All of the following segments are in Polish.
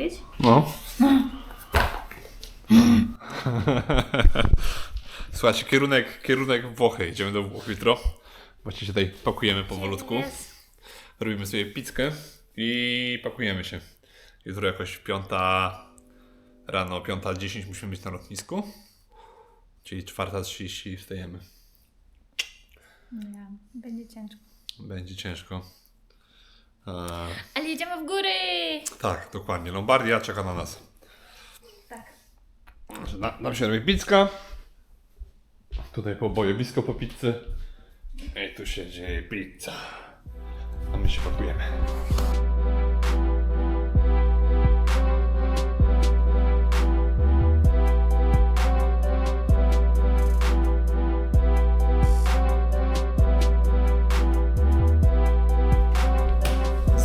powiedzieć? No. Słuchajcie, kierunek, kierunek Włochy. Idziemy do Włoch jutro. Właśnie się tutaj pakujemy powolutku. Jest. Robimy sobie pizzkę i pakujemy się. Jutro jakoś piąta rano, piąta dziesięć musimy być na lotnisku. Czyli czwarta trzydzieści wstajemy. Nie, będzie ciężko. Będzie ciężko. Eee, Ale jedziemy w góry! tak, dokładnie. Lombardia czeka na nas. Tak. Na, nam się robi pizzka. Tutaj po bojowisko po pizzy. I tu się dzieje pizza. A my się pakujemy.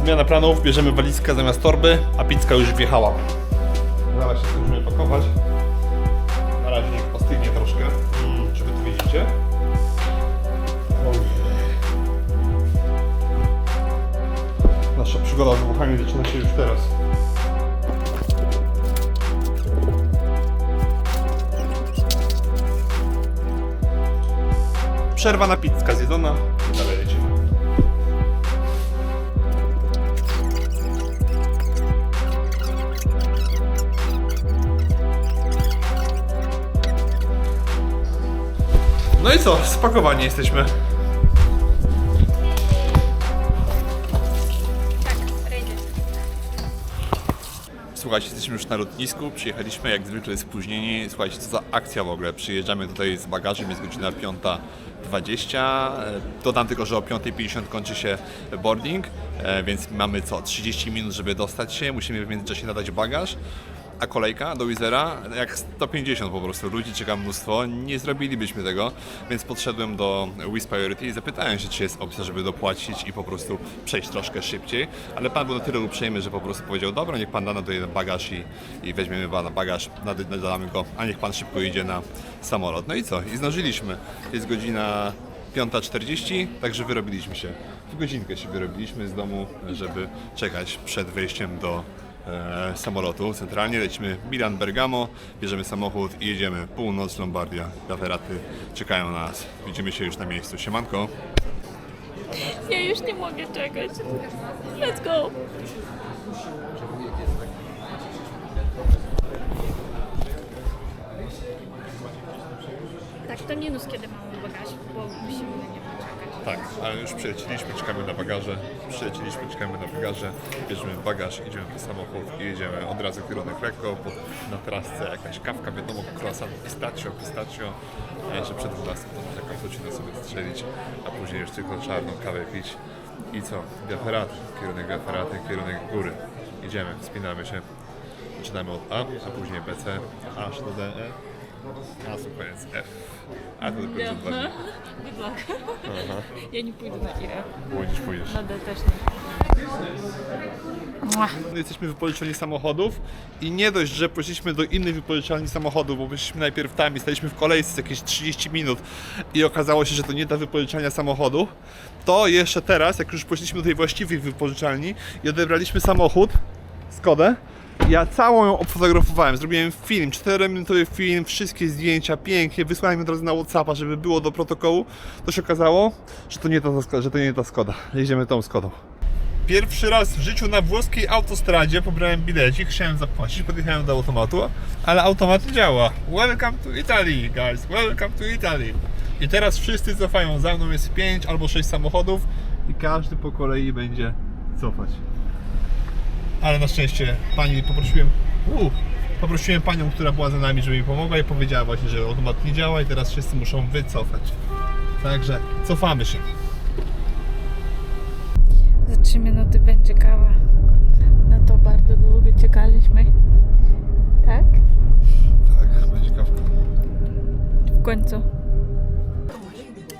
Zmiana planów, bierzemy walizkę zamiast torby, a pizza już wjechała. Zaraz się będziemy pakować. Na razie niech ostygnie troszkę. Czy wy to widzicie? Nasza przygoda z Włochami zaczyna się już teraz. Przerwa na pizzka zjedzona. I co? Spakowani jesteśmy. Słuchajcie, jesteśmy już na lotnisku, przyjechaliśmy jak zwykle spóźnieni. Słuchajcie, co za akcja w ogóle. Przyjeżdżamy tutaj z bagażem, jest godzina 5.20. E, Dodam tylko, że o 5.50 kończy się boarding, e, więc mamy co, 30 minut, żeby dostać się. Musimy w międzyczasie nadać bagaż. A kolejka do Wizera jak 150 po prostu. Ludzi czeka mnóstwo. Nie zrobilibyśmy tego, więc podszedłem do Wiz Priority i zapytałem się, czy jest opcja, żeby dopłacić i po prostu przejść troszkę szybciej. Ale pan był na tyle uprzejmy, że po prostu powiedział, dobra, niech pan da na to jeden bagaż i, i weźmiemy pana bagaż, nad- nadamy go, a niech pan szybko idzie na samolot. No i co? I zdążyliśmy. Jest godzina 5.40, także wyrobiliśmy się. W godzinkę się wyrobiliśmy z domu, żeby czekać przed wejściem do e, samolotu. Centralnie lecimy Milan Bergamo, bierzemy samochód i jedziemy. Północ, Lombardia, Gaferaty czekają na nas. Widzimy się już na miejscu. Siemanko. Ja już nie mogę czekać. Let's go! Tak, to minus, kiedy mamy bagaż, bo czekać. Tak, ale już przyleciliśmy, czekamy na bagaże. Przyleciliśmy, czekamy na bagaże. Bierzemy bagaż, idziemy po samochód i jedziemy od razu kierunek lekko, na trasce jakaś kawka, wiadomo, croissant pistachio, pistachio. A jeszcze przed 12 to można cappuccino sobie strzelić, a później już tylko czarną kawę pić. I co? Gaferaty, kierunek Gaferaty, kierunek góry. Idziemy, spinamy się. Zaczynamy od A, a później BC, aż do DE, a tu koniec F. A to dopiero za dwa dni. Good luck. Ja nie pójdę na IE. Pójdziesz, pójdziesz. Na D też nie. No, Jesteśmy w wypożyczalni samochodów i nie dość, że poszliśmy do innej wypożyczalni samochodów, bo byliśmy najpierw tam i staliśmy w kolejce jakieś 30 minut i okazało się, że to nie ta wypożyczalnia samochodu, to jeszcze teraz, jak już poszliśmy do tej właściwej wypożyczalni i odebraliśmy samochód, Skodę, ja całą ją obfotografowałem, zrobiłem film, 4-minutowy film, wszystkie zdjęcia pięknie, wysłałem od razu na Whatsappa, żeby było do protokołu, to się okazało, że to nie ta, że to nie ta Skoda, jedziemy tą Skodą. Pierwszy raz w życiu na włoskiej autostradzie pobrałem bilecik, chciałem zapłacić, podjechałem do automatu, ale automat działa. Welcome to Italy, guys, welcome to Italy. I teraz wszyscy cofają, za mną jest 5 albo 6 samochodów i każdy po kolei będzie cofać. Ale na szczęście pani poprosiłem, uh, poprosiłem panią, która była za nami, żeby mi pomogła i powiedziała właśnie, że automat nie działa i teraz wszyscy muszą wycofać. Także cofamy się. Za 3 minuty będzie kawa. Na to bardzo długo czekaliśmy. Tak? Tak, będzie kawka. W końcu.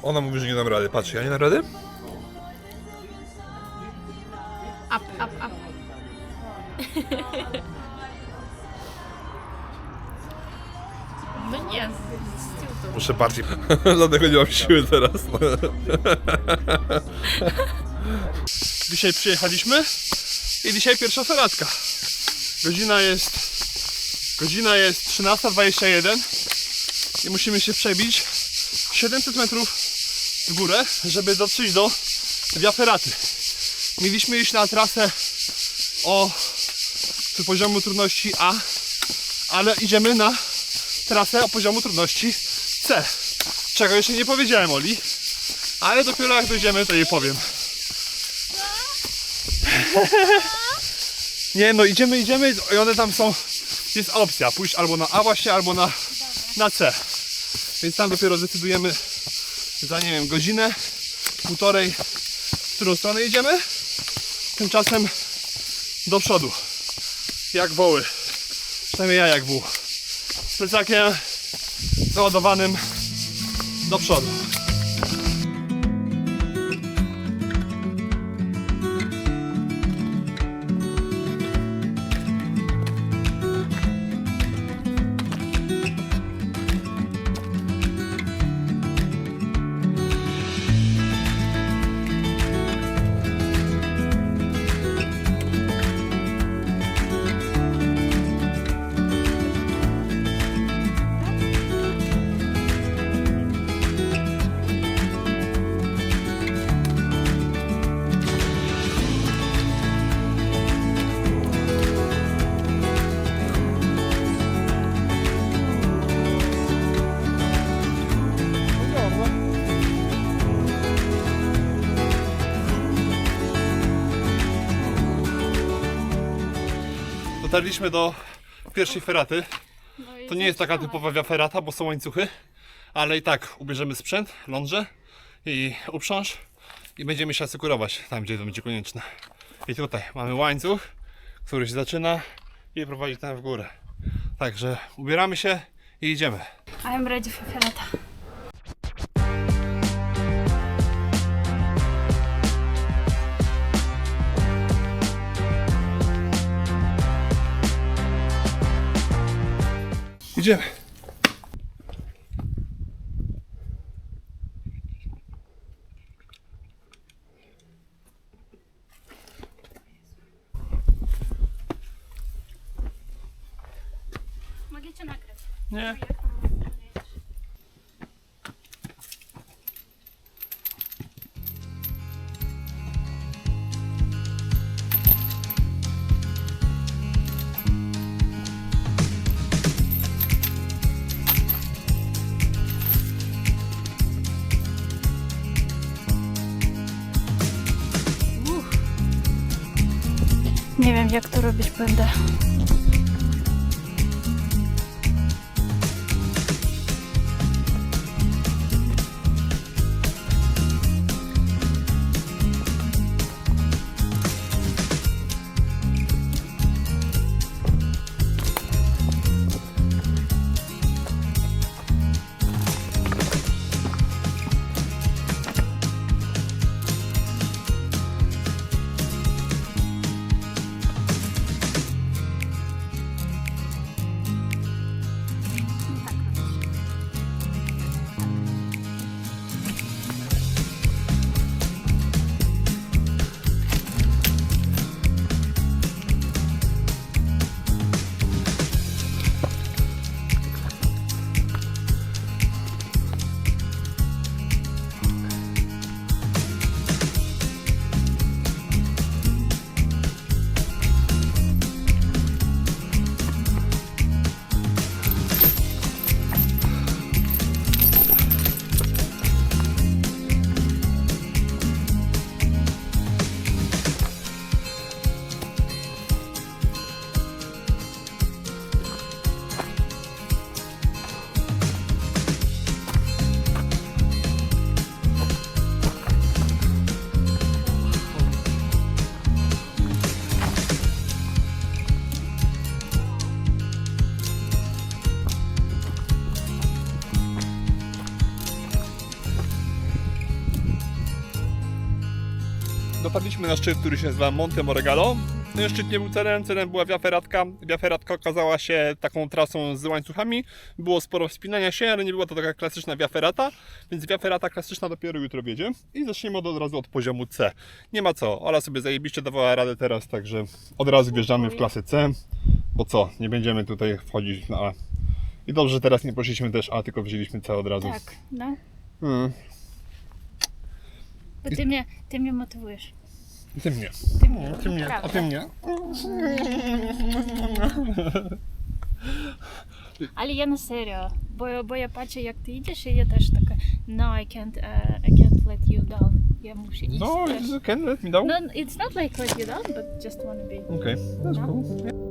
Ona mówi, że nie dam rady. Patrz, ja nie dam rady? Muszę bardziej. Dlatego nie mam siły teraz. dzisiaj przyjechaliśmy i dzisiaj pierwsza feradka. Godzina jest. Godzina jest 13.21 i musimy się przebić 700 metrów w górę, żeby dotrzeć do Via Ferraty. Mieliśmy iść na trasę o poziomu trudności A, ale idziemy na trasę o poziomu trudności C. Czego jeszcze nie powiedziałem Oli, ale dopiero jak dojdziemy to jej powiem. Nie no, idziemy, idziemy i one tam są, jest opcja, pójść albo na A właśnie, albo na, na C. Więc tam dopiero zdecydujemy za, nie wiem, godzinę, półtorej, w którą stronę idziemy. Tymczasem do przodu, jak woły. Przynajmniej ja jak wół. Z plecakiem załadowanym do przodu. Dotarliśmy do pierwszej feraty. No To nie jest taka typowa via ferrata, bo są łańcuchy, ale i tak ubierzemy sprzęt, lądrze i uprząż i będziemy się asykurować tam, gdzie to będzie konieczne. I tutaj mamy łańcuch, który się zaczyna i prowadzi tam w górę. Także ubieramy się i idziemy. I'm ready for ferrata. Idziemy. Jak to robić będę. Dopadliśmy na szczyt, który się nazywa Monte Moregalo Ten szczyt nie był celem, celem była wiaferatka. Wiaferatka okazała się taką trasą z łańcuchami. Było sporo wspinania się, ale nie była to taka klasyczna wiaferata, więc wiaferata klasyczna dopiero jutro wiedzie. I zaczniemy od, od razu od poziomu C. Nie ma co, Ola sobie zajebiście dawała radę teraz, także od razu wjeżdżamy w klasę C. Bo co, nie będziemy tutaj wchodzić na A. I dobrze, że teraz nie poszliśmy też A, tylko wzięliśmy C od razu. Tak, no. Mm. Bo ty mnie, ty mnie motywujesz. Ty mnie. Ty mnie, Ty mnie, a ty mnie. Ale ja na serio, bo, bo ja patrzę jak ty idziesz i ja też taka no I can't, uh, I can't let you down. Ja muszę iść No, it's okay, let me down. No, it's not like let you down, but just wanna be. Okay, that's No. cool.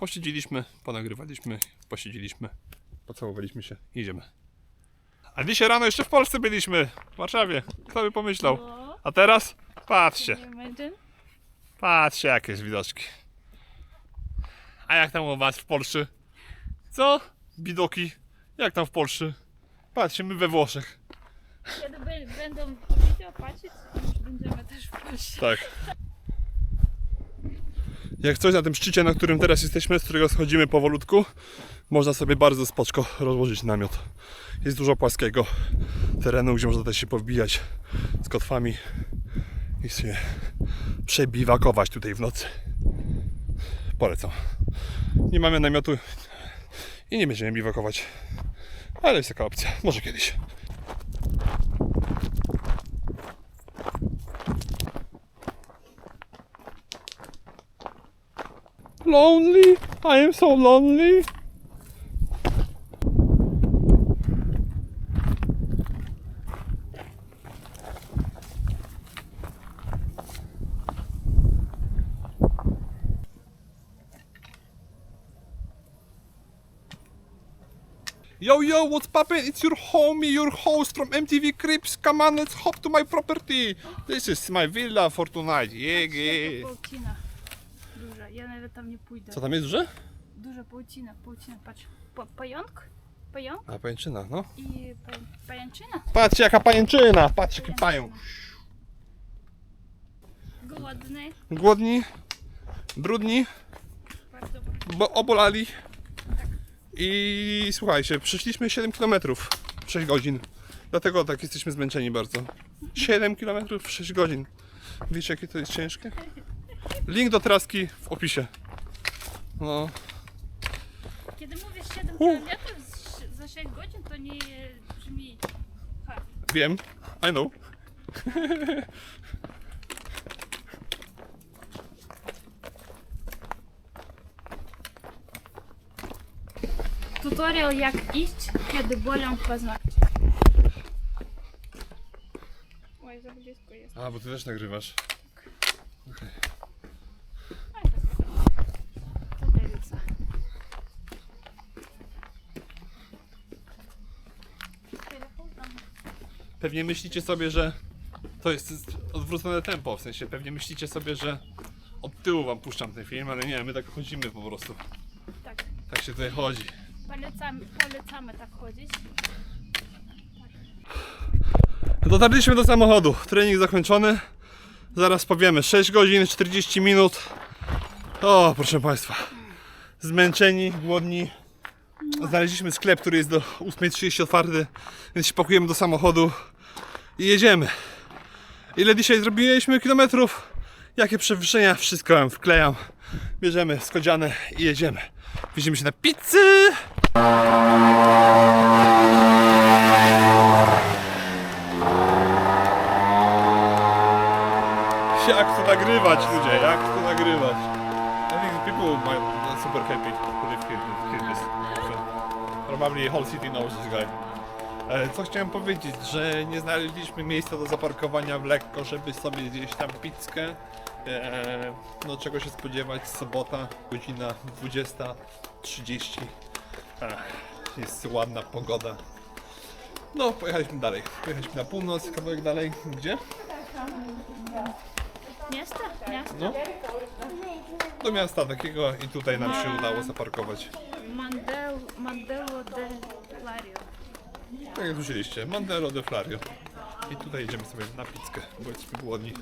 Posiedzieliśmy, ponagrywaliśmy, posiedzieliśmy, pocałowaliśmy się i idziemy. A dzisiaj rano jeszcze w Polsce byliśmy, w Warszawie. Kto by pomyślał? No, A teraz? Patrzcie, patrzcie jakieś widoczki. A jak tam u was w Polsce? Co? Widoki? Jak tam w Polsce? Patrzcie, my we Włoszech. Kiedy będą video patrzeć, będziemy też w Polsce. Tak. Jak coś na tym szczycie, na którym teraz jesteśmy, z którego schodzimy powolutku, można sobie bardzo spoczko rozłożyć namiot. Jest dużo płaskiego terenu, gdzie można też się powbijać z kotwami i sobie przebiwakować tutaj w nocy. Polecam. Nie mamy namiotu i nie będziemy biwakować, ale jest taka opcja. Może kiedyś. Lonely, I am so lonely. Yo yo, what's poppin'? It's your homie, your host from MTV Crips. Come on, let's hop to my property. This is my villa for tonight. Yeah, yeah. ja nawet tam nie pójdę. Co tam jest duże? Duża pałcina, pałcina, patrz. Pa, pająk? Pająk? A pajęczyna, no. I pa, pajęczyna? Patrz jaka pajęczyna, patrz jaki pająk. Głodny, Głodni, brudni, bardzo głodny. bo obolali. Tak. I słuchajcie, przyszliśmy 7 km w 6 godzin. Dlatego tak jesteśmy zmęczeni bardzo. 7 km w 6 godzin. Wiecie jakie to jest ciężkie? Link do traski w opisie. No, Kiedy mówisz 7 Uh. km za 6 godzin, to nie brzmi hard. wiem. I know. Tutorial jak iść, kiedy bolą paznokcie. Oj, za blisko jest. A, bo ty też nagrywasz. To Pewnie myślicie sobie, że to jest odwrócone tempo, w sensie pewnie myślicie sobie, że od tyłu wam puszczam ten film, ale nie, my tak chodzimy po prostu. Tak. Tak się tutaj chodzi. Polecamy, polecamy tak chodzić. Dotarliśmy do samochodu. Trening zakończony. Zaraz powiemy. 6 godzin, 40 minut. O, proszę Państwa. Zmęczeni, głodni. Znaleźliśmy sklep, który jest do 8.30 otwarty, więc się pakujemy do samochodu i jedziemy. Ile dzisiaj zrobiliśmy kilometrów? Jakie przewyższenia? Wszystko wam wklejam. Bierzemy skodziane i jedziemy. Widzimy się na pizzy! Jak to nagrywać, ludzie? Jak to nagrywać? I think people might are super happy to live probably whole city knows this guy. E, Co chciałem powiedzieć, że nie znaleźliśmy miejsca do zaparkowania w lekko, żeby sobie gdzieś tam pizzkę. E, No czego się spodziewać, sobota, godzina 20.30. Ech, Jest ładna pogoda. No, pojechaliśmy dalej. Pojechaliśmy na północ, kawałek dalej. Gdzie? Miasto? Miasto? No. Do miasta takiego i tutaj nam się udało zaparkować. Mandel, Mandelo de Lario. Tak jak słyszeliście, Mandelo de Flario. I tutaj idziemy sobie na pizzkę, bo jesteśmy głodni.